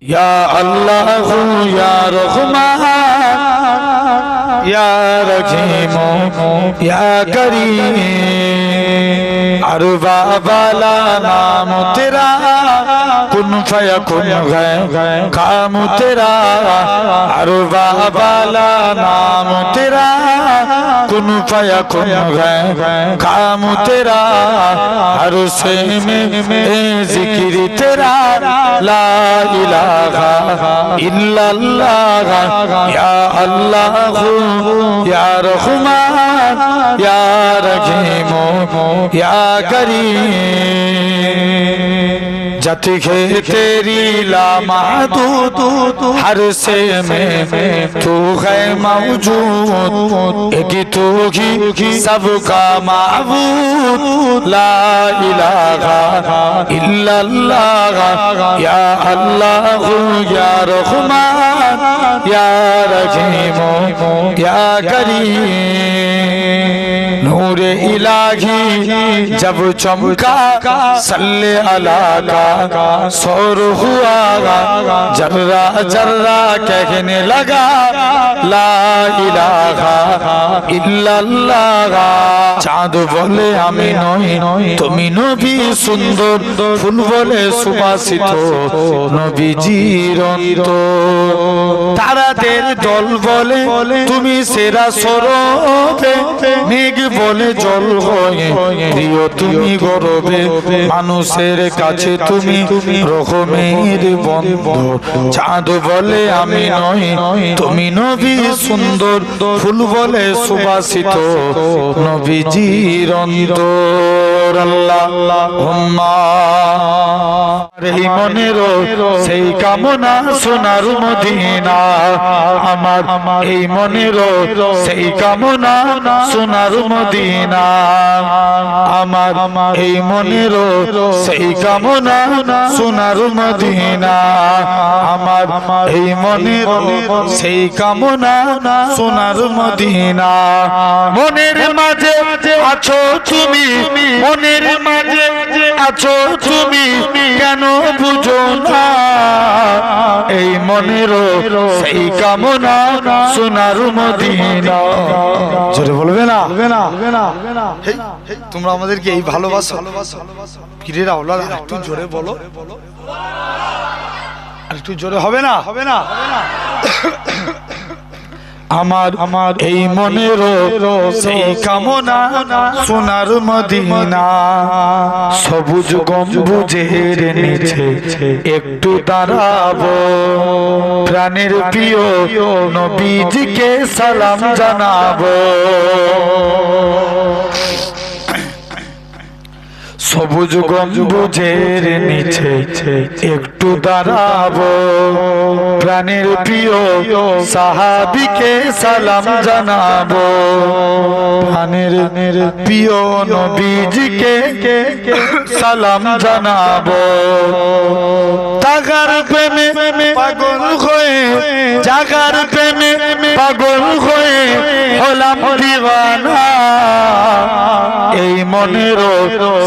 يا الله يا رحمن يا رحيم يا كريم ارباب والا نام تیرا कुन फयकुन है काम तेरा अरबा वाला नाम तेरा। कुन, फयकुन है काम तेरा हर से में ज़िक्र तेरा। ला इलाहा इल्लल्लाह, या अल्लाह, या रहमान, या रहीम, या करीम। जत है। तेरी ला महदूद हर से में तू है मौजूद एक तू ही सबका माबूद। ला इलाहा इल्लल्लाह या अल्लाह या रहमान या रहीम या करीम। नूर इलाही जब चमका सल्ले अला का सौर हुआ जर्रा जर्रा कहने लगा ला इलाहा ইল্লাল্লাহ চাঁদ বলে আমি নই তুমি নবী সুন্দর ফুল বলে সুবাসিত নবীজির অন্তর তারাদের দল বলে তুমি সেরা সরবে মেঘ বলে জল হয়ে প্রিয় তুমি গরবে মানুষের কাছে তুমি রকমের বন্ধ চাঁদ বলে আমি নই তুমি নবী সুন্দর ফুল বলে সুবাসিত নবীজির অন্তর আল্লাহ মনের সেই কামনা সোনার মদিনা আমার এই মনের সেই কামনা সোনার মদিনা। আমার এই মনের সেই কামনা সোনার মদিনা। আমার এই মনের সেই কামনা সোনার মদিনা। মনের মাঝে আছো তুমি, মনের মাঝে আছো তুমি। এই সেই কামনা সোনার মদিনা। জোরে বলবে না? তোমরা আমাদেরকে এই ভালোবাসো। কিরেরা ওলা একটু জোরে বলো। আর একটু জোরে হবে না হবে না। আমার আমার এই মনের সেই কামনা সোনার মদিনা। সবুজ গম্বুজের নিচে একটু দাঁড়াবো। প্রাণের প্রিয় নবীজিকে সালাম জানাব। সবুজ গম্বুজের নিচে একটু দাঁড়াবো। প্রাণের প্রিয় সাহাবিকে সালাম জানাব। প্রাণের প্রিয় নবীজিকে সালাম জানাব। তাগার প্রেমে পাগল হয়ে জাগার প্রেমে পাগল হয়ে হলাম দিওয়ানা। এই মনের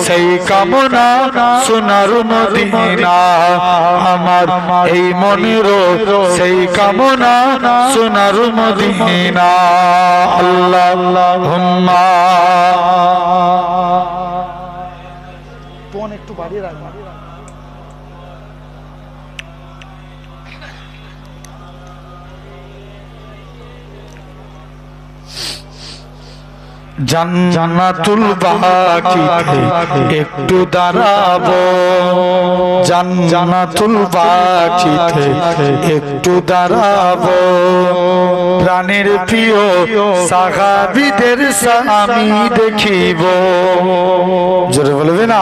সেই কামনা সোনার মদিনা। আমার এই মনের সেই কামনা সোনার মদিনা। আল্লাহ হুম্মা একটু বাড়িয়ে রাখবা জান্নাতুল বাকিতে একটু দাঁড়াবো। জান্নাতুল বাকিতে একটু দাঁড়াবো। প্রাণের প্রিয় সাহাবিদের আমি দেখিব। জোরে বলবে না।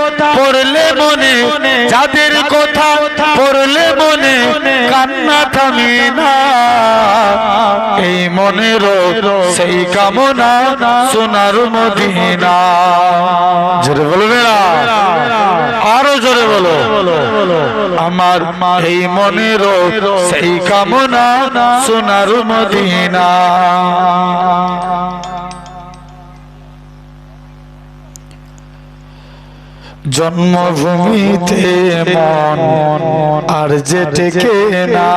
পড়লে মনে যাদের কথা পড়লে মনে কান্না থামে না। এই মনের সেই কামনা সোনার মদিনা। জোরে বলবে না আরও জোরে বলো। আমার এই মনের সেই কামনা সোনার মদিনা। জন্মভূমিতে মন আর যে টেকে না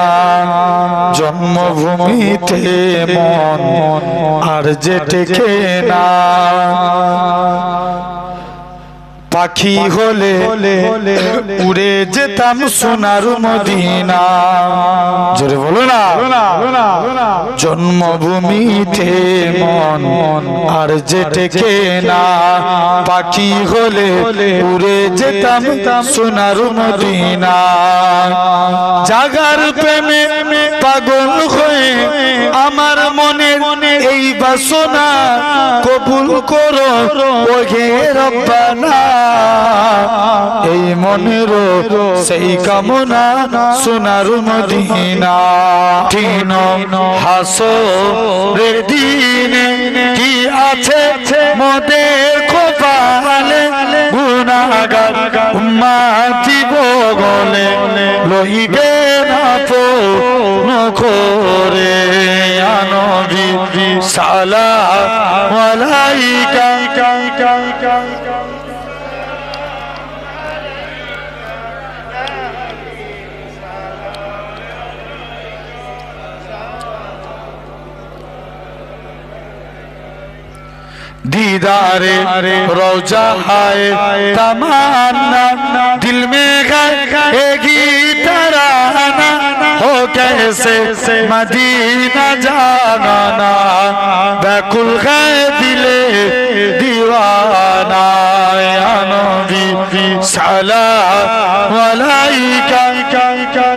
জন্মভূমিতে মন আর যে টেকে না। পাখি হলে উড়ে যেতাম সোনার মদিনা। জোরে বলো না। জন্মভূমিতে মন আর যে টেকে না। পাখি হলে উড়ে যেতাম সোনার মদিনা। জাগার প্রেমে পাগল হয়ে আমার মনে এই বাসনা কবুল করো ওহে রব্বানা। এই মনের সেই কামনা সোনার মদিনা। তিন হাসো রে দিনে কি আছে মোদের খোপালে গুনাগার উম্মাতি বগলে লইবে না পো নখরে আনবি সালা মালাইকা दीदारे रोजा आए तमन्ना दिल में गाएगी तराना हो कैसे मदीना जाना बैकुल गए दिले